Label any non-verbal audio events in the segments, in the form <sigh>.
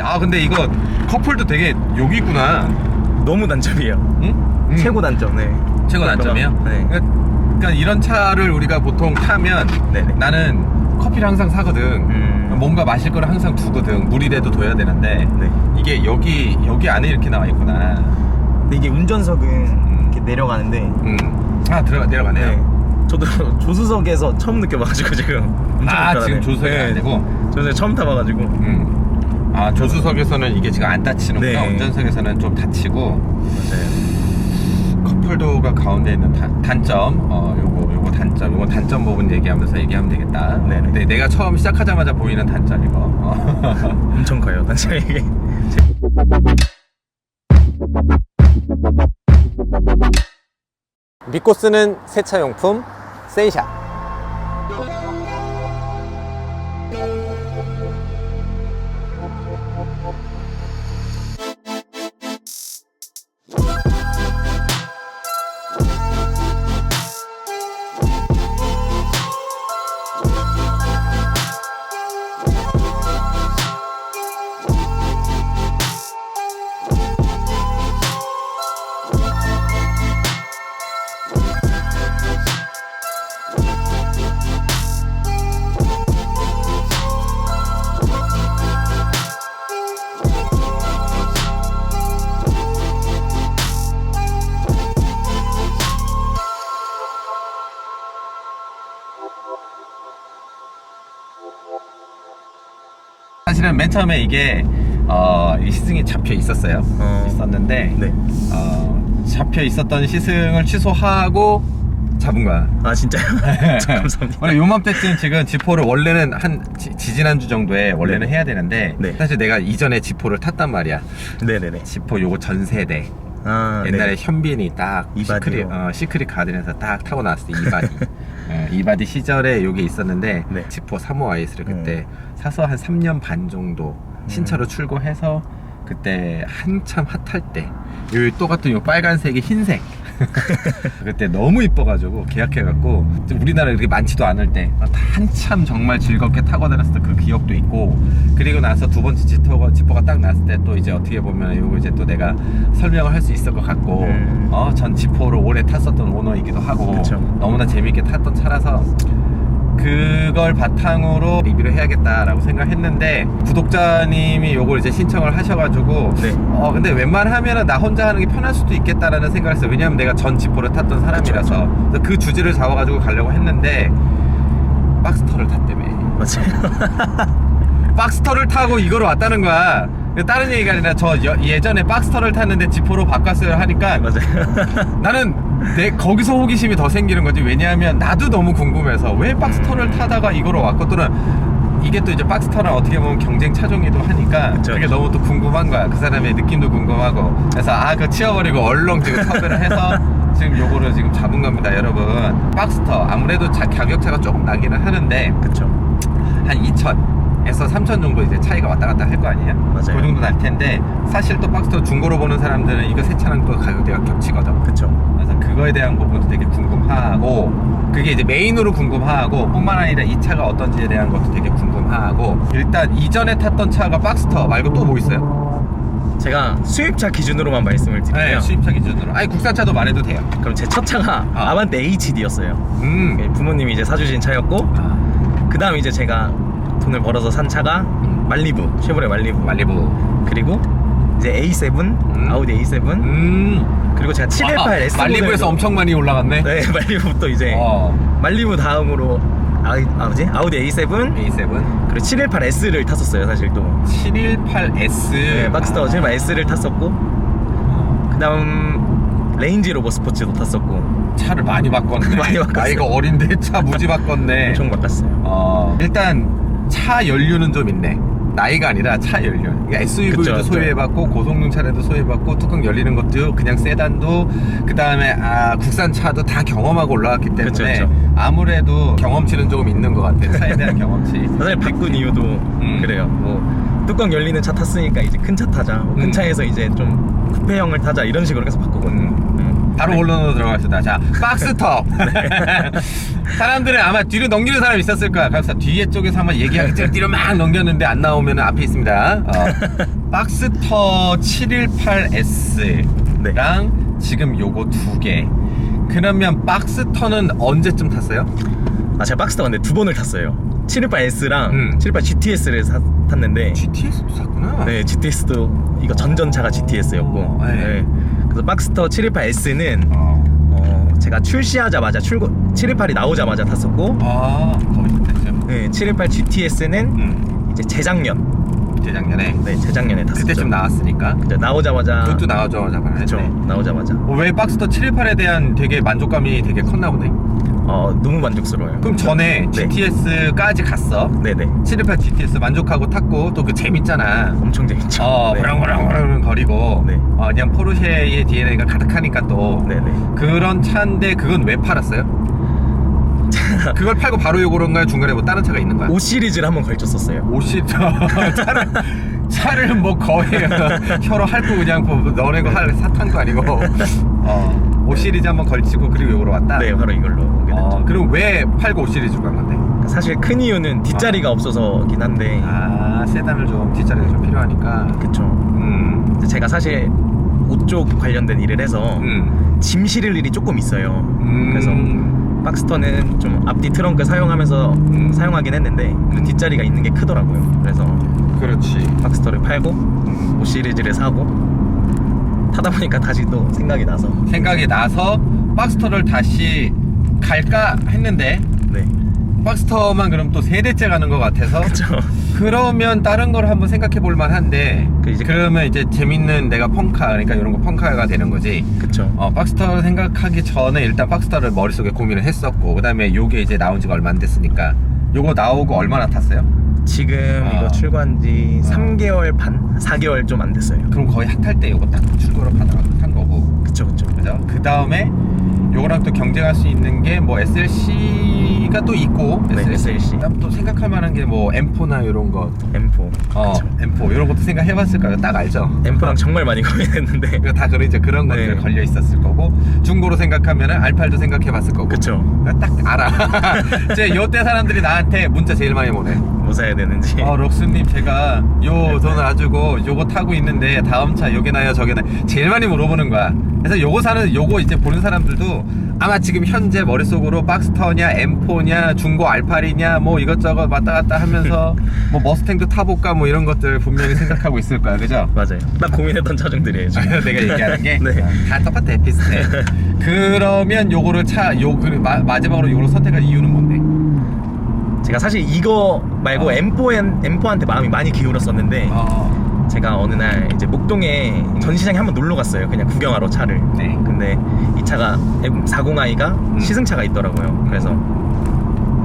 아 근데 이거 커플도 되게 욕 있구나. 너무 단점이에요. 응? 응. 최고 단점. 네. 최고 단점이요? 네. 그러니까, 그러니까 이런 차를 우리가 보통 타면 네네. 나는 커피를 항상 사거든. 음. 뭔가 마실 거를 항상 두거든. 물이라도 둬야 되는데 네. 이게 여기 여기 안에 이렇게 나와 있구나. 근데 이게 운전석은 이렇게 내려가는데 음. 아 들어가 내려가네요. 네. 저도 <laughs> 조수석에서 처음 느껴봐가지고 지금 엄청 아 불편하네. 지금 조수석이 네. 안 되고. 조수석 처음 타봐가지고 음. 아 조수석에서는 이게 지금 안 다치는구나. 네. 운전석에서는 좀 다치고. 컵홀더가 가운데 있는 단, 단점 어 요거 요거 단점 요거 단점 부분 얘기하면서 얘기하면 되겠다 네네. 근데 내가 처음 시작하자마자 보이는 단점 이거 어. <laughs> 엄청 커요 단점이 이게. 믿고 쓰는 세차용품 세이샵 사실은 맨 처음에 이게 어, 이 시승이 잡혀 있었어요 어. 있었는데 네. 어, 잡혀 있었던 시승을 취소하고 잡은 거야 아 진짜요? <laughs> <laughs> 감사합니다. 원래 요맘때쯤 지금 지포를 원래는 한 지, 지난주 정도에 원래는 네. 해야 되는데 네. 사실 내가 이전에 지포를 탔단 말이야 네네네. 지포 요거 전 세대 아 옛날에 네. 현빈이 딱. 시크릿, 어, 시크릿 가든에서 딱 타고 나왔을 때 이바디 예, <laughs> 이바디 시절에 요게 있었는데 네. 지포 3호 아이스를 그때 사서 한 3년 반 정도 신차로 출고해서 그때 한참 핫할 때 여기 또 같은 요 빨간색이 흰색 <laughs> 그때 너무 이뻐가지고 계약해갖고 좀 우리나라에 그렇게 많지도 않을 때 한참 정말 즐겁게 타고 다녔을 그 기억도 있고 그리고 나서 두 번째 지퍼가, 지퍼가 딱 났을 때 또 이제 어떻게 보면 요거 이제 또 내가 설명을 할 수 있을 것 같고 음. 어, 전 지퍼를 오래 탔었던 오너이기도 하고 그쵸. 너무나 재밌게 탔던 차라서 그걸 바탕으로 리뷰를 해야겠다라고 생각했는데 구독자님이 요걸 이제 신청을 하셔가지고 네. 어 근데 웬만하면은 나 혼자 하는 게 편할 수도 있겠다라는 생각을 했어요. 왜냐면 내가 전 지포를 탔던 사람이라서. 그래서 그 주제를 잡아가지고 가려고 했는데 박스터를 탔다며 맞아요. <laughs> 박스터를 타고 이거로 왔다는 거야 다른 얘기가 아니라 저 여- 예전에 박스터를 탔는데 지포로 바꿨어요 하니까 맞아요. <laughs> 나는 내 거기서 호기심이 더 생기는 거지. 왜냐하면 나도 너무 궁금해서 왜 박스터를 타다가 이거로 왔고 또는 이게 또 이제 박스터랑 어떻게 보면 경쟁 차종이기도 하니까 그쵸, 그게. 너무 또 궁금한 거야. 그 사람의 느낌도 궁금하고. 그래서 아 그거 치워버리고 얼렁 지금 섭외를 해서 <laughs> 지금 요거를 지금 잡은 겁니다 여러분. 박스터. 아무래도 자, 가격차가 조금 나기는 하는데 그쵸. 한 2천 에서 3천 정도 이제 차이가 왔다 갔다 할 거 아니에요? 맞아요. 그 정도 날 텐데 사실 또 박스터 중고로 보는 사람들은 이거 새 차랑 또 가격대가 겹치거든 그쵸. 그래서 그거에 대한 부분도 되게 궁금하고 그게 이제 메인으로 궁금하고 뿐만 아니라 이 차가 어떤지에 대한 것도 되게 궁금하고 일단 이전에 탔던 차가 박스터 말고 또 뭐 있어요? 제가 수입차 기준으로만 말씀을 드리면 네, 수입차 기준으로 아니 국산차도 말해도 돼요 그럼 제 첫 차가 아. 아반떼 HD였어요. 음 부모님이 이제 사주신 차였고 아, 그 다음 이제 제가 돈을 벌어서 산 차가 말리부 쉐보레 말리부. 말리부. 그리고 이제 A7 아우디 A7 음. 그리고 제가 718 S 말리부에서 엄청 많이 올라갔네. 네 <laughs> 말리부 또 이제 어. 말리부 다음으로 아, 아 뭐지? 아우디 A7 A7 그리고 718 S를 탔었어요 사실 또. 718S 네, 박스터 718 S를 탔었고 그 다음 레인지 로버 스포츠도 탔었고. 차를 많이 바꿨네. <laughs> 많이 바꿨어요. 나이가 어린데 차 무지 바꿨네. 엄청 바꿨어요. 어, 일단 차 연료는 좀 있네. 나이가 아니라 차 연료. 그러니까 SUV도 그쵸, 그쵸. 소유해봤고 고성능 차량도 소유해봤고 뚜껑 열리는 것도 그냥 세단도 그 다음에 아 국산 차도 다 경험하고 올라왔기 때문에 그쵸, 그쵸. 아무래도 경험치는 조금 있는 것 같아. 차에 대한 경험치. <laughs> 사실 바꾼 이유도 그래요 뭐 뚜껑 열리는 차 탔으니까 이제 큰 차 타자 뭐 큰 음. 차에서 이제 좀 쿠페형을 타자 이런 식으로 계속 바꾸거든요 음. 바로 네. 원론으로 들어가겠습니다. 자, 박스터. <laughs> <laughs> 사람들은 아마 뒤로 넘기는 사람이 있었을 거야. 그래서 뒤에 쪽에서 한번 얘기하기 뒤로 막 넘겼는데 안 나오면 앞에 있습니다. 어, <laughs> 박스터 718S랑 네. 지금 요거 두 개. 그러면 박스터는 언제쯤 탔어요? 아 제가 박스터 근데 두 번을 탔어요 718S랑 음. 718 GTS를 탔는데 GTS도 샀구나. 네 GTS도 이거 전전차가 GTS였고 어, 네. 네. 그래서 박스터 718S는 어. 어, 제가 출시하자마자 출고 718이 나오자마자 탔었고 아, 거의 됐죠. 네, 718 GTS는 음, 이제 재작년 재작년에. 네 재작년에 탔었죠 그때쯤 나왔으니까. 그때 나오자마자 그것도 나오자마자 그쵸 말했네. 나오자마자 어, 왜 박스터 718에 대한 되게 만족감이 되게 컸나 보네. 어 너무 만족스러워요 그럼 전에 네. GTS까지 갔어. 네네 718 GTS 만족하고 탔고 또 그 재밌잖아. 엄청 재밌죠 어, 네. 브랑브랑브랑 거리고. 네. 어, 그냥 포르쉐의 DNA가 가득하니까 또. 네네 그런 차인데 그건 왜 팔았어요? <laughs> 그걸 팔고 바로 요거런가요? 중간에 뭐 다른 차가 있는 거야? 5 시리즈를 한번 걸쳤었어요 50 <laughs> 차를 차를 뭐 거의 <laughs> 혀로 핥고 그냥 뭐 너네 거할 사탄도 아니고 어, 5 시리즈 한번 걸치고 그리고 요거로 왔다. 네 바로 이걸로 오게 됐죠 어, 그럼 왜 팔고 5 시리즈로 간 건데? 사실 큰 이유는 뒷자리가 없어서긴 한데 아 세단을 좀 뒷자리가 좀 필요하니까. 그쵸 음. 제가 사실 옷 쪽 관련된 일을 해서 음. 짐 실을 일이 조금 있어요 음. 그래서 박스터는 좀 앞뒤 트렁크 사용하면서 음. 사용하긴 했는데 그 뒷자리가 있는 게 크더라고요 그래서 그렇지. 박스터를 팔고 음. 5 시리즈를 사고 타다 보니까 다시 또 생각이 나서 생각이 나서 박스터를 다시 갈까 했는데 네 박스터만 그럼 또 세 대째 가는 것 같아서 그쵸 그러면 다른 걸 한번 생각해 볼 만한데 그 이제- 그러면 이제 재밌는 내가 펑카 그러니까 이런 거 펑카가 되는 거지 그쵸 어, 박스터 생각하기 전에 일단 박스터를 머릿속에 고민을 했었고 그 다음에 요게 이제 나온 지가 얼마 안 됐으니까 요거 나오고 얼마나 탔어요? 지금 아. 이거 출고한 지 아. 3개월 반? 4개월 좀 안 됐어요 그럼 거의 핫할 때 요거 딱 출고를 받아서 탄 거고 그쵸 그쵸 그죠? 그 다음에 요거랑 또 경쟁할 수 있는 게 뭐 SLC 가 또 있고 네, SLC. 그다음 또 생각할 만한 게 뭐 M4나 이런 거 M4 어, 그쵸. M4 이런 것도 생각해봤을까요? 딱 알죠? M4랑 정말 많이 고민했는데 <laughs> 그러니까 다 그런 이제 그런 네. 것들 걸려 있었을 거고 중고로 생각하면은 R8도 생각해봤을 거고 그쵸 그러니까 딱 알아. <laughs> <laughs> 이제 요때 사람들이 나한테 문자 제일 많이 보내. 뭐 사야 되는지 어, 록스님 제가 요 돈을 가지고 요거 타고 있는데 다음 차 요게 나요 저게 나요 제일 많이 물어보는 거야. 그래서 요거 사는 요거 이제 보는 사람들도 아마 지금 현재 머릿속으로 박스터냐 M4냐 중고 R8이냐 뭐 이것저것 왔다 갔다 하면서 <laughs> 뭐 머스탱도 타볼까 뭐 이런 것들 분명히 생각하고 있을 거야. 그죠? <laughs> 맞아요 딱 고민했던 차종들이에요 지금 <laughs> 내가 얘기하는 게 다 네. 똑같아 비슷해 그러면 요거를 차요 그 마, 마지막으로 요거를 선택한 이유는 뭔데? 제가 사실 이거 말고 어. M4엔, M4한테 마음이 많이 기울었었는데 어, 제가 어느 날 이제 목동에 전시장에 한번 놀러 갔어요. 그냥 구경하러 차를. 네. 근데 이 차가 40i가 시승차가 있더라고요. 그래서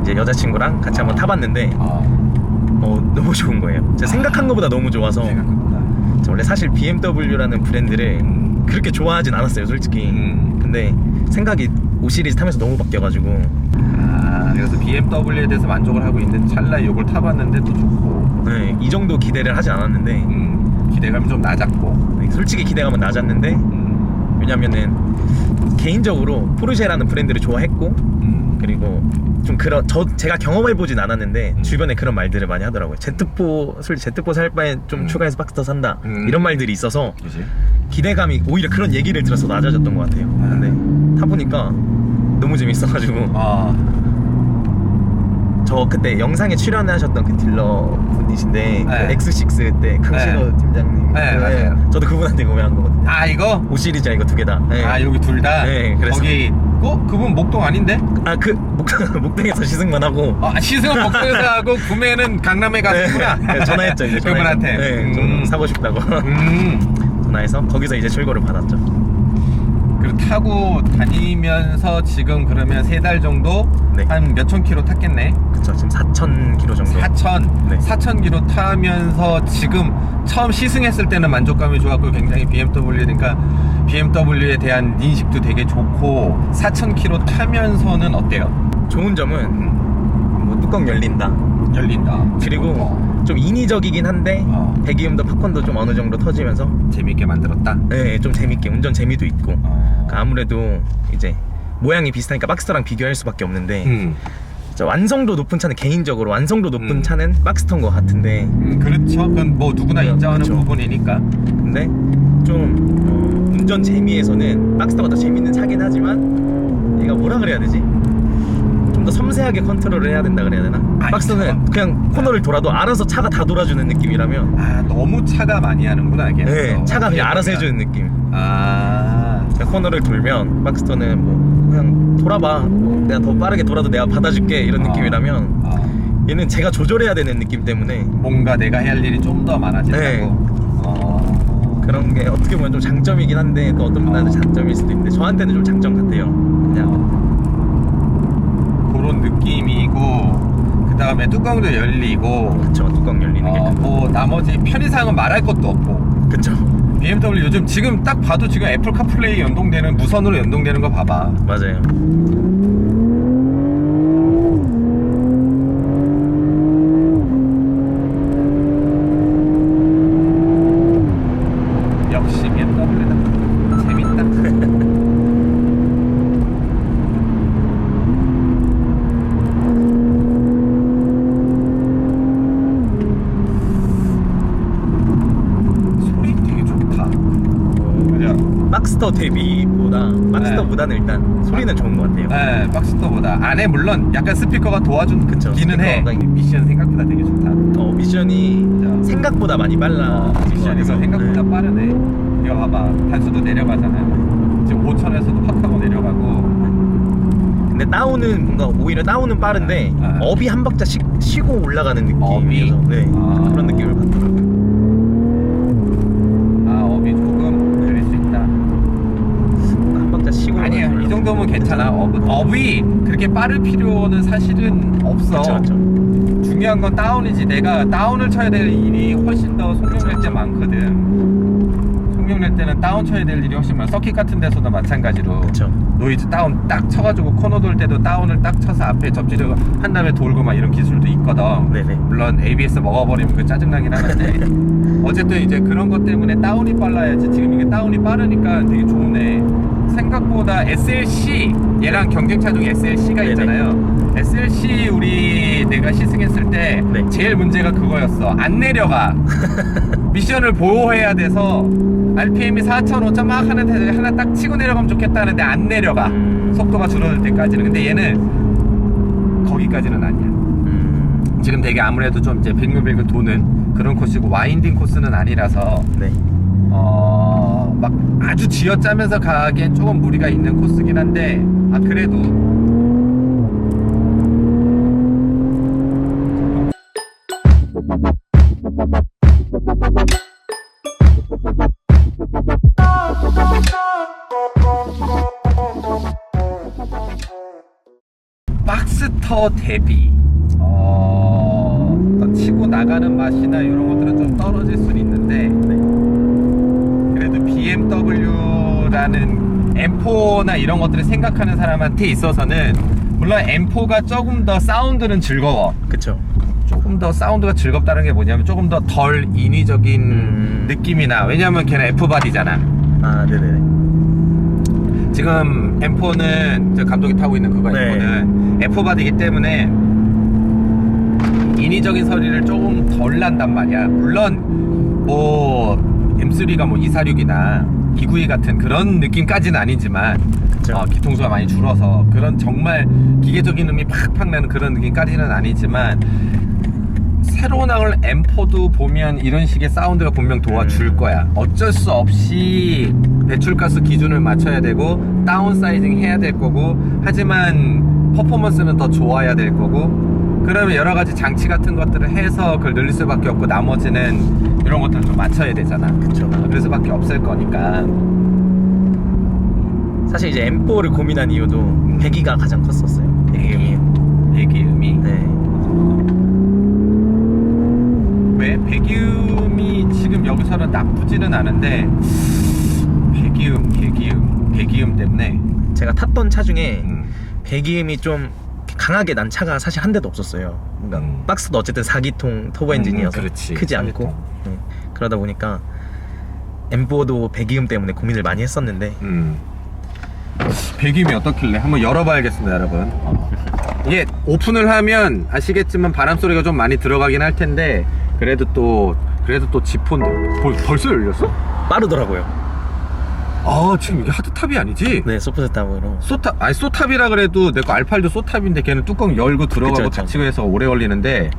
이제 여자친구랑 같이 한번 타봤는데 어, 어, 너무 좋은 거예요. 제가 생각한 것보다 너무 좋아서 생각보다. 저 원래 사실 BMW라는 브랜드를 음. 그렇게 좋아하진 않았어요 솔직히. 음. 근데 생각이 5 시리즈 타면서 너무 바뀌어가지고. 아 그래서 BMW에 대해서 만족을 하고 있는 찰나에 요걸 타봤는데 또 좋고. 네, 이 정도 기대를 하진 않았는데 음, 기대감이 좀 낮았고. 네, 솔직히 기대감은 낮았는데 음, 왜냐면은 개인적으로 포르쉐라는 브랜드를 좋아했고 음, 그리고 좀 그런 저 제가 경험해 보진 않았는데 음. 주변에 그런 말들을 많이 하더라고요. Z4 솔직히 Z4 살 바에 좀 음. 추가해서 박스터 산다. 음. 이런 말들이 있어서 그지? 기대감이 오히려 그런 얘기를 들어서 낮아졌던 것 같아요. 근데 타 보니까 너무 재밌어가지고. 아 저 그때 영상에 출연하셨던 그 딜러 분이신데 그 네. X6 때 강신호 팀장님 네, 그, 맞아요. 저도 그분한테 구매한 거거든요 아 이거? 5 시리즈야 이거 두 개다 네. 아 여기 둘 다? 네, 그래서- 거기 어? 그분 목동 아닌데? 아 그 <laughs> 목동에서 시승만 하고 아 시승은 목동에서 하고 구매는 강남에 가서구나 네, 전화했죠 이제 전화해서. 그분한테 네, 좀 음. 사고 싶다고 음. 전화해서 거기서 이제 출고를 받았죠 그리고 타고 다니면서 지금 그러면 세 달 정도 네. 한 몇천 킬로 탔겠네. 그쵸 지금 4,000km 정도 4천, 네. 4천 킬로 타면서 지금 처음 시승했을 때는 만족감이 좋았고 굉장히 BMW니까 BMW에 대한 인식도 되게 좋고 4천 킬로 타면서는 어때요? 좋은 점은 음, 뭐 뚜껑 열린다 열린다. 그리고 어, 좀 인위적이긴 한데 어. 배기음도 팝콘도 좀 어느 정도 터지면서 재밌게 만들었다. 네, 좀 재밌게 운전 재미도 있고 어, 그러니까 아무래도 이제 모양이 비슷하니까 박스터랑 비교할 수밖에 없는데 음. 진짜 완성도 높은 차는 개인적으로 완성도 높은 음. 차는 박스터인 것 같은데 음, 그렇죠. 그건 뭐 누구나 네, 인정하는 그쵸. 부분이니까. 근데 좀 어, 운전 재미에서는 박스터가 더 재밌는 차긴 하지만 얘가 뭐라 그래야 되지? 좀 더 섬세하게 컨트롤을 해야 된다 그래야 되나? 아, 박스터는 이차가? 그냥 코너를 돌아도 알아서 차가 다 돌아주는 느낌이라면 아 너무 차가 많이 하는구나 이게. 네, 차가 그냥 알아서 그러니까. 해주는 느낌 아. 그냥 코너를 돌면 박스터는 뭐 그냥 돌아봐 뭐 내가 더 빠르게 돌아도 내가 받아줄게 이런 아. 느낌이라면 아, 얘는 제가 조절해야 되는 느낌 때문에 뭔가 내가 해야 할 일이 좀 더 많아진다고. 네. 어. 그런 게 어떻게 보면 좀 장점이긴 한데 또 어떤 분한테 어. 장점일 수도 있는데 저한테는 좀 장점 같아요 그냥 그런 느낌이고 그 다음에 뚜껑도 열리고. 그쵸 뚜껑 열리는 게 어, 크고 뭐 나머지 편의사항은 말할 것도 없고. 그쵸. BMW 요즘 지금 딱 봐도 지금 애플 카플레이 연동되는 무선으로 연동되는 거 봐봐. 맞아요 역시 BMW다 재밌다 소리 되게 좋다 그죠? 박스터 대비보다 박스터보다는 일단 소리는 좋은 것 같아요. 네, 박스터보다 안에 물론 약간 스피커가 도와주기는 그쵸, 해 스피커가 미션 생각보다 되게 좋다. 어, 미션이? 생각보다 많이 빨라 미션 이거 생각보다 빠르네. 이거 봐봐. 단수도 내려가잖아요. 지금 5천에서도 팍 하고 내려가고. 근데 다운은 뭔가 오히려 다운은 빠른데 아, 아. 업이 한 박자 쉬, 쉬고 올라가는 업이? 느낌이어서. 네, 아. 그런 느낌을 받더라고요 아 업이 조금 느릴 수 있다 한 박자 쉬고 올라가는 이 정도면 괜찮아. 업, 업이 그렇게 빠를 필요는 사실은 없어. 그쵸 그쵸. 중요한 건 다운이지. 내가 다운을 쳐야 될 일이 훨씬 더 속력낼 때 많거든. 속력낼 때는 다운 쳐야 될 일이 훨씬 많아. 서킷 같은 데서도 마찬가지로 그쵸. 노이즈 다운 딱 쳐가지고 코너 돌 때도 다운을 딱 쳐서 앞에 접지르고 한 다음에 돌고 막 이런 기술도 있거든. 네네. 물론 ABS 먹어버리면 그 짜증나긴 하는데. <laughs> 어쨌든 이제 그런 것 때문에 다운이 빨라야지. 지금 이게 다운이 빠르니까 되게 좋네 생각보다 SLC 얘랑 경쟁차 중에 SLC가 네네. 있잖아요. SLC 우리 내가 시승했을 때 네. 제일 문제가 그거였어. 안 내려가. <laughs> 미션을 보호해야 돼서 RPM이 4,000, 5,000막 하는데 하나 딱 치고 내려가면 좋겠다 하는데 안 내려가. 음. 속도가 줄어들 때까지는. 근데 얘는 거기까지는 아니야. 음, 지금 되게 아무래도 좀 이제 빙글빙글 도는 그런 코스고 와인딩 코스는 아니라서 네. 어, 막 아주 쥐어짜면서 가기엔 조금 무리가 있는 코스긴 한데 아 그래도. 박스터 대비 어, 어떤 치고 나가는 맛이나 이런 것들은 좀 떨어질 수는 있는데 그래도 BMW라는 M4나 이런 것들을 생각하는 사람한테 있어서는 물론 M4가 조금 더 사운드는 즐거워 그쵸 조금 더 사운드가 즐겁다는 게 뭐냐면 조금 더 덜 인위적인 음. 느낌이나 왜냐면 걔는 F바디잖아 아 네네네 지금 M4는 저 감독이 타고 있는 그거 네. M4는 F바디이기 때문에 인위적인 소리를 조금 덜 난단 말이야. 물론 뭐 M3가 뭐 246이나 292 같은 그런 느낌까지는 아니지만 그쵸. 어, 기통수가 많이 줄어서 그런 정말 기계적인 음이 팍팍 나는 그런 느낌까지는 아니지만 새로 나올 M4도 보면 이런 식의 사운드가 분명 도와줄 음. 거야. 어쩔 수 없이 배출가스 기준을 맞춰야 되고 다운 사이징 해야 될 거고 하지만 퍼포먼스는 더 좋아야 될 거고 그러면 여러 가지 장치 같은 것들을 해서 그걸 늘릴 수밖에 없고 나머지는 이런 것들을 좀 맞춰야 되잖아. 그쵸. 어, 그럴 수밖에 없을 거니까. 사실 이제 M4를 고민한 이유도 배기가 가장 컸었어요. 배기음이 배기음이 네. 왜? 배기음이 지금 여기서는 나쁘지는 않은데 배기음, 배기음, 배기음 때문에. 제가 탔던 차 중에 음, 배기음이 좀 강하게 난 차가 사실 한 대도 없었어요. 그러니까 음. 박스도 어쨌든 4기통 터보 엔진이어서 음, 그렇지. 크지 않고. 네. 그러다 보니까 M4도 배기음 때문에 고민을 많이 했었는데 음. 배김이 어떻길래 한번 열어봐야겠습니다 여러분 이게 오픈을 하면 아시겠지만 바람 소리가 좀 많이 들어가긴 할 텐데 그래도 또 그래도 또 지폰데 벌, 벌써 열렸어? 빠르더라고요. 아 지금 이게 하드탑이 아니지? 네, 소프트 탑으로. 소탑 아니 소탑이라 그래도 내 거 알팔도 소탑인데 걔는 뚜껑 열고 들어가고 그쵸, 그쵸. 닫히고 해서 오래 걸리는데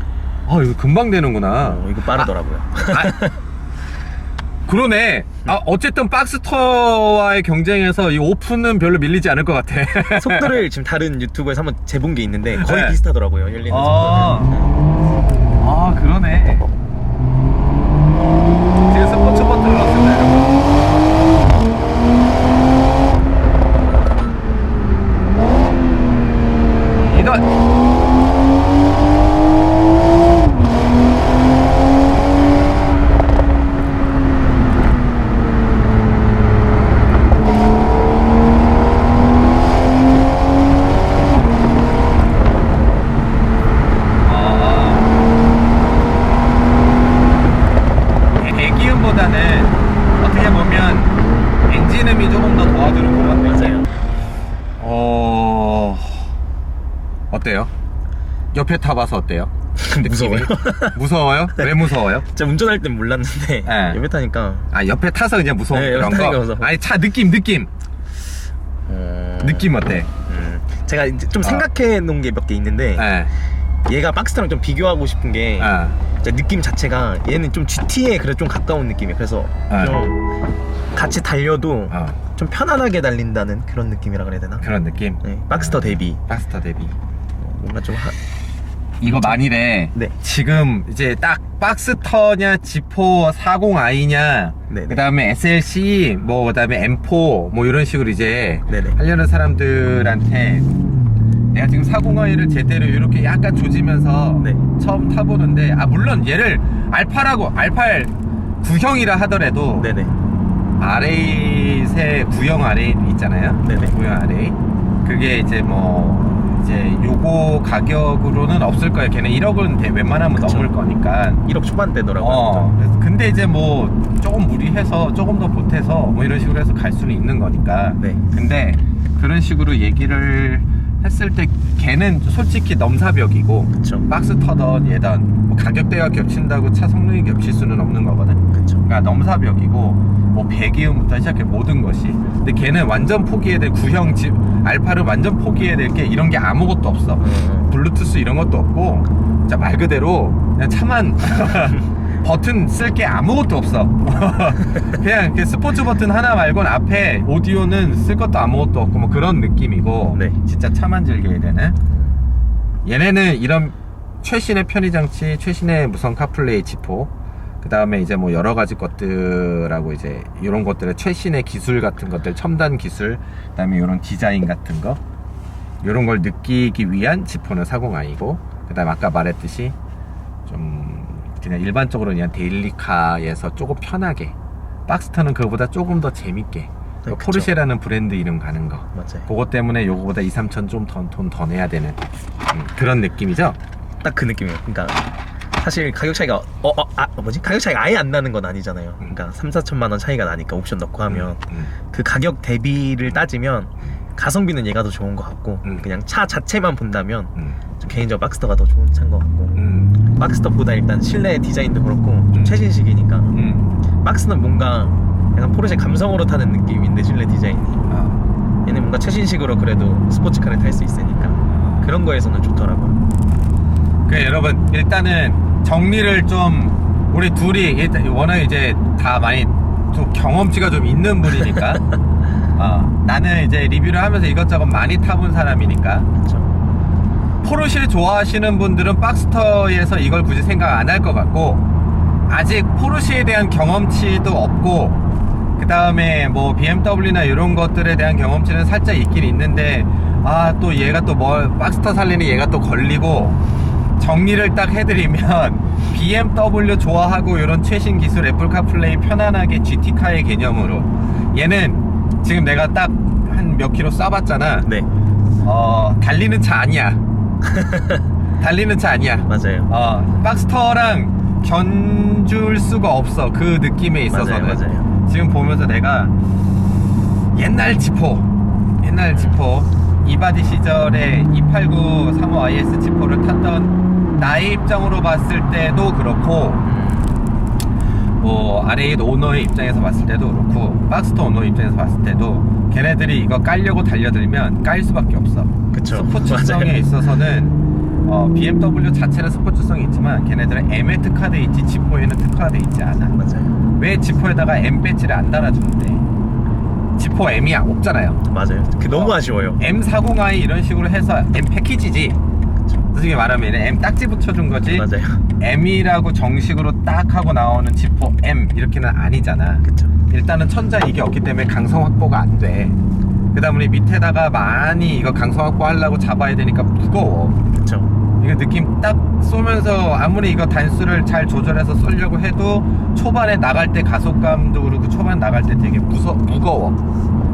아 이거 금방 되는구나 어, 이거 빠르더라고요. 아, <laughs> 그러네. 아, 어쨌든 박스터와의 경쟁에서 이 오픈은 별로 밀리지 않을 것 같아. <laughs> 속도를 지금 다른 유튜브에서 한번 재본 게 있는데 거의 네. 비슷하더라고요. 열리는 아. 속도는. 아, 그러네. 지금 스포츠 버튼을 넣었습니다, 여러분. 이런. 아. 배기음보다는 어떻게 보면 엔진음이 조금 더 도와주는 것 같아요. 맞아요. 어 어때요? 옆에 타봐서 어때요? <laughs> 무서워요. 무서워요? <laughs> 왜 무서워요? 진짜 운전할 땐 몰랐는데 네. 옆에 타니까 아 옆에 타서 그냥 무서운 네, 그런 타니까 거? 무서워. 아니 차 느낌 느낌 어... 느낌 어때? 음, 제가 이제 좀 아. 생각해 놓은 게 몇 개 있는데 예. 얘가 박스터랑 좀 비교하고 싶은 게 아, 진짜 느낌 자체가 얘는 좀 GT에 그래 좀 가까운 느낌이에요. 그래서 네. 좀 같이 달려도 어, 좀 편안하게 달린다는 그런 느낌이라 그래야 되나? 그런 느낌. 네, 박스터 대비 파스타 대비. 어, 뭔가 좀 하... 이거 만일에 네. 지금 이제 딱 박스터냐 지포 40i냐 네네. 그다음에 SLC 뭐 그다음에 M4 뭐 이런 식으로 이제 네네. 하려는 사람들한테 내가 지금 40i를 제대로 이렇게 약간 조지면서 네. 처음 타보는데 아 물론 얘를 알파라고 알팔 구형이라 하더라도 네네. R8의 구형 R8 있잖아요. 네네. 구형 R8. 그게 이제 뭐 이제 요거 가격으로는 없을 거예요. 걔는 1억은 대- 웬만하면 그쵸. 넘을 거니까. 1억 초반대더라고요. 어. 그래서 근데 이제 뭐 조금 무리해서 조금 더 보태서 뭐 이런 식으로 해서 갈 수는 있는 거니까. 네. 근데 그런 식으로 얘기를 했을 때 걔는 솔직히 넘사벽이고 그쵸. 박스 터던 얘던 뭐 가격대가 겹친다고 차 성능이 겹칠 수는 없는 거거든. 그쵸. 그러니까 넘사벽이고 뭐 배기음부터 시작해 모든 것이 근데 걔는 완전 포기해야 될 구형 집 알파를 완전 포기해야 될 게 이런 게 아무것도 없어 어, 블루투스 이런 것도 없고 진짜 말 그대로 그냥 차만 <laughs> 버튼 쓸 게 아무것도 없어 <laughs> 그냥 그 스포츠 버튼 하나 말고는 앞에 오디오는 쓸 것도 아무것도 없고 뭐 그런 느낌이고 네. 진짜 차만 즐겨야 되는 얘네는 이런 최신의 편의 장치, 최신의 무선 카플레이 지포, 그 다음에 이제 뭐 여러 가지 것들하고 이제 이런 것들의 최신의 기술 같은 것들, 첨단 기술, 그 다음에 이런 디자인 같은 거, 이런 걸 느끼기 위한 지포는 40i고, 그 다음에 아까 말했듯이 좀 그냥 일반적으로 그냥 데일리카에서 조금 편하게, 박스터는 그거보다 조금 더 재밌게, 네, 그쵸. 포르쉐라는 브랜드 이름 가는 거. 맞아요. 그것 때문에 요거보다 2, 3천 좀돈더 내야 되는 음, 그런 느낌이죠? 딱 그 느낌이에요. 그러니까 사실 가격 차이가 어, 어, 아, 뭐지? 가격 차이가 아예 안 나는 건 아니잖아요. 그러니까 3, 4천만 원 차이가 나니까 옵션 넣고 하면 음, 그 가격 대비를 따지면 가성비는 얘가 더 좋은 것 같고 음. 그냥 차 자체만 본다면 음, 좀 개인적으로 박스터가 더 좋은 차인 것 같고 음, 박스터보다 일단 실내 디자인도 그렇고 음. 좀 최신식이니까. 음. 박스는 뭔가 약간 포르쉐 감성으로 타는 느낌인데 실내 디자인이. 아, 얘는 뭔가 최신식으로 그래도 스포츠카를 탈 수 있으니까 그런 거에서는 좋더라고요. 그 여러분 일단은 정리를 좀 우리 둘이 일단 워낙 이제 다 많이 좀 경험치가 좀 있는 분이니까. <laughs> 어, 나는 이제 리뷰를 하면서 이것저것 많이 타본 사람이니까. 그렇죠 포르쉐 좋아하시는 분들은 박스터에서 이걸 굳이 생각 안 할 것 같고 아직 포르쉐에 대한 경험치도 없고 그 다음에 뭐 BMW나 이런 것들에 대한 경험치는 살짝 있긴 있는데 아 또 얘가 또 뭐 박스터 살리는 얘가 또 걸리고 정리를 딱 해드리면 <laughs> BMW 좋아하고 이런 최신 기술 애플 카 플레이 편안하게 GT카의 개념으로 얘는 지금 내가 딱 한 몇 킬로 쏴봤잖아. 네. 어 달리는 차 아니야 <laughs> 달리는 차 아니야. 맞아요. 어 박스터랑 견줄 수가 없어. 그 느낌에 있어서는. 맞아요. 맞아요 지금 보면서 내가 옛날 지포 옛날 지포 이바디 시절에 289 35IS 지포를 탔던 나의 입장으로 봤을 때도 그렇고 뭐 RA 오너의 입장에서 봤을 때도 그렇고 박스터 오너 입장에서 봤을 때도 걔네들이 이거 깔려고 달려들면 깔 수밖에 없어 그쵸. 스포츠성에 맞아요. 있어서는 어, BMW 자체는 스포츠성이 있지만 걔네들은 M에 특화돼 있지 지포에는 특화돼 있지 않아 맞아요. 왜 지포에다가 M 배지를 안 달아주는데 지포 M이 없잖아요 맞아요. 그 너무 어. 아쉬워요. M40i 이런 식으로 해서 M 패키지지 솔직히 말하면 M 딱지 붙여준 거지 맞아요. M이라고 정식으로 딱 하고 나오는 지포 M 이렇게는 아니잖아 그쵸. 일단은 천자 이게 없기 때문에 강성 확보가 안 돼 그다 보니 밑에다가 많이 이거 강성 확보하려고 잡아야 되니까 무거워 그쵸. 이거 느낌 딱 쏘면서 아무리 이거 단수를 잘 조절해서 쏘려고 해도 초반에 나갈 때 가속감도 그렇고 초반 나갈 때 되게 무서 무거워.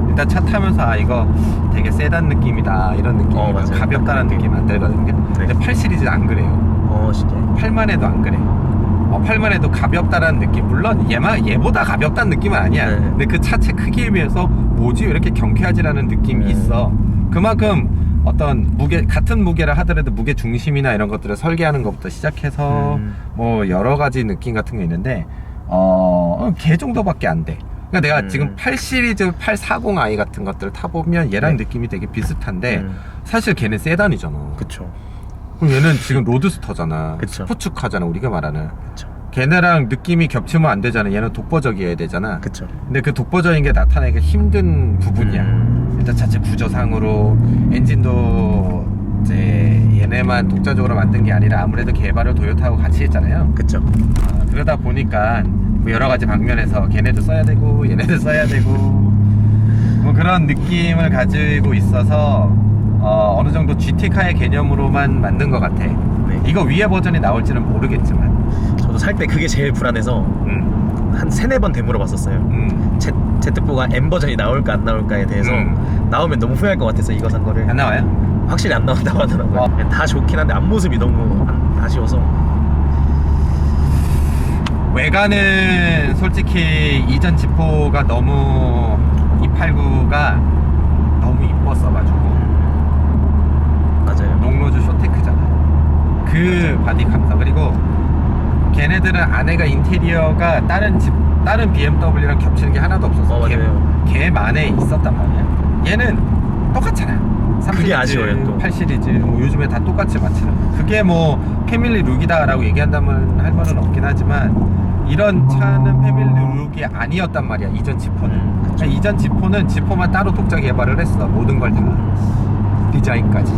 일단 차 타면서 아 이거 되게 세단 느낌이다 이런 느낌, 어, 맞아요. 가볍다는 느낌 안 들거든요. 네. 근데 8 시리즈 안 그래요. 어, 진짜요? 8만 해도 안 그래. 어, 8만 해도 가볍다라는 느낌. 물론 얘만 얘보다 가볍다는 느낌은 아니야. 네. 근데 그 차체 크기에 비해서 뭐지 왜 이렇게 경쾌하지라는 느낌이 네. 있어. 그만큼 어떤 무게 같은 무게를 하더라도 무게 중심이나 이런 것들을 설계하는 것부터 시작해서 음. 뭐 여러 가지 느낌 같은 게 있는데 어걔 정도밖에 안 돼. 그러니까 내가 음. 지금 8 시리즈 840i 같은 것들을 타보면 얘랑 네. 느낌이 되게 비슷한데 음. 사실 걔는 세단이잖아. 그쵸. 그럼 얘는 지금 로드스터잖아. 그쵸. 스포츠카잖아 우리가 말하는. 그쵸. 걔네랑 느낌이 겹치면 안 되잖아. 얘는 독보적이어야 되잖아. 그쵸. 근데 그 독보적인 게 나타내기 힘든 부분이야. 음. 일단 자체 구조상으로 엔진도 이제 얘네만 독자적으로 만든 게 아니라 아무래도 개발을 도요타하고 같이 했잖아요. 그쵸. 아, 그러다 보니까 뭐 여러 가지 방면에서 걔네도 써야 되고 얘네도 써야 되고 뭐 그런 느낌을 가지고 있어서 어, 어느 정도 GT카의 개념으로만 만든 것 같아. 네. 이거 위에 버전이 나올지는 모르겠지만, 저도 살 때 그게 제일 불안해서 음, 한 세네 번 되물어 봤었어요. 음, Z, Z4가 M 버전이 나올까 안 나올까에 대해서 음. 나오면 너무 후회할 것 같아서 이거 산 거를 안 나와요? 확실히 안 나온다고 하더라고요. 어. 다 좋긴 한데 앞모습이 너무 안- 아쉬워서 외관은 솔직히 이전 지포가 너무 289가 너무 이뻤어가지고 농로즈 쇼테크잖아. 그 바디 감성 그리고 걔네들은 안에가 인테리어가 다른 집 다른 BMW랑 겹치는 게 하나도 없었어. 어, 맞아요. 걔, 걔만에 있었단 말이야. 얘는 똑같잖아. 3 그게 아쉬워요, 또. 8 시리즈 뭐 요즘에 다 똑같이 맞추는. 그게 뭐 패밀리 룩이다라고 얘기한다면 할 말은 없긴 하지만 이런 차는 패밀리 룩이 아니었단 말이야. 이전 지포는. 음. 그러니까 이전 지포는 지포만 따로 독자 개발을 했어. 모든 걸 다. 디자인까지.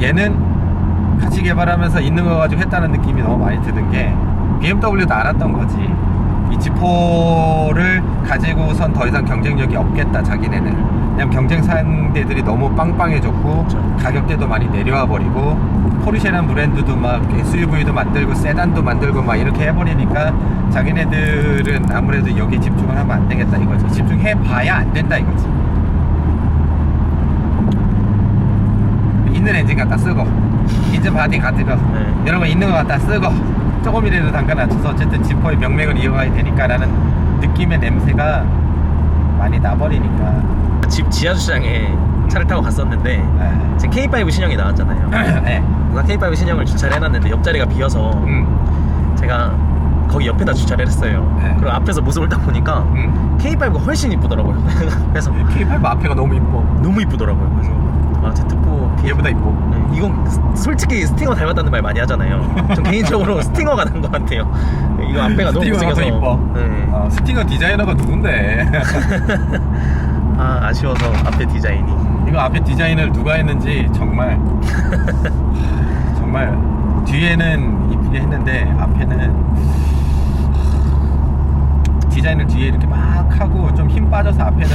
얘는 같이 개발하면서 있는 거 가지고 했다는 느낌이 너무 많이 드는 게 BMW도 알았던 거지. 이 지포를 가지고선 더 이상 경쟁력이 없겠다 자기네는. 왜냐면 경쟁 상대들이 너무 빵빵해졌고. 가격대도 많이 내려와 버리고 포르쉐라는 브랜드도 막 SUV도 만들고 세단도 만들고 막 이렇게 해버리니까 자기네들은 아무래도 여기 집중을 하면 안 되겠다 이거지. 집중해 봐야 안 된다 이거지. 있는 엔진 갖다 쓰고 인제 바디 가지고 네. 거 있는 거 갖다 쓰고 조금이라도 담가 놔줘서 어쨌든 지퍼의 명맥을 이어가야 되니까라는 느낌의 냄새가 많이 나버리니까 집 지하 주차장에 차를 타고 갔었는데 예. 지금 K5 신형이 나왔잖아요. 예. 누가 K5 신형을 주차를 해놨는데 옆자리가 비어서 음, 제가 거기 옆에다 주차를 했어요. 네. 그리고 앞에서 모습을 딱 보니까 음. K5가 훨씬 이쁘더라고요. <laughs> 그래서 K8 앞에가 너무 이뻐 너무 이쁘더라고요. 그래서 아 Z4 얘보다 이뻐 네, 이건 솔직히 스팅어 닮았다는 말 많이 하잖아요. <laughs> 전 개인적으로 스팅어가 난 것 같아요. 이거 앞에가 너무 스팅어가 못생겨서 더 이뻐 네. 어, 스팅어 디자이너가 누군데 <laughs> 아 아쉬워서 앞에 디자인이 이거 앞에 디자인을 누가 했는지 정말 <laughs> 정말 뒤에는 이쁘게 했는데 앞에는 디자인을 뒤에 이렇게 막 하고 좀 힘 빠져서 앞에는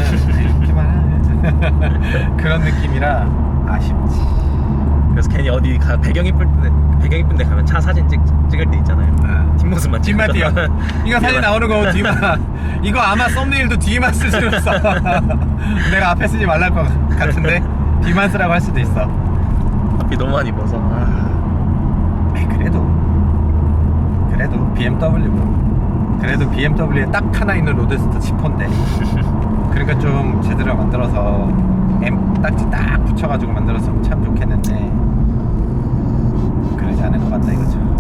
이렇게만 <laughs> 그런 느낌이라 아쉽지. 그래서 괜히 어디 가 배경 이쁠 때 배경 이쁜데 가면 차 사진 찍, 찍을 때 있잖아요. 어. 뒷모습만 뒷만 띄어. 이거 사진 나오는 거 뒤만. 이거 아마 썸네일도 뒤만 쓸 수도 있어 내가 앞에 쓰지 말랄 것 같은데 뒤만 쓰라고 할 수도 있어. 앞이 너무 많이 입어서 아, 에이, 그래도. 그래도 BMW 그래도 BMW에 딱 하나 있는 로드스터 지퍼인데 <laughs> 그러니까 좀 제대로 만들어서 M 딱지 딱 붙여가지고 만들었으면 참 좋겠는데. 그러지 않은 것 같다 이거죠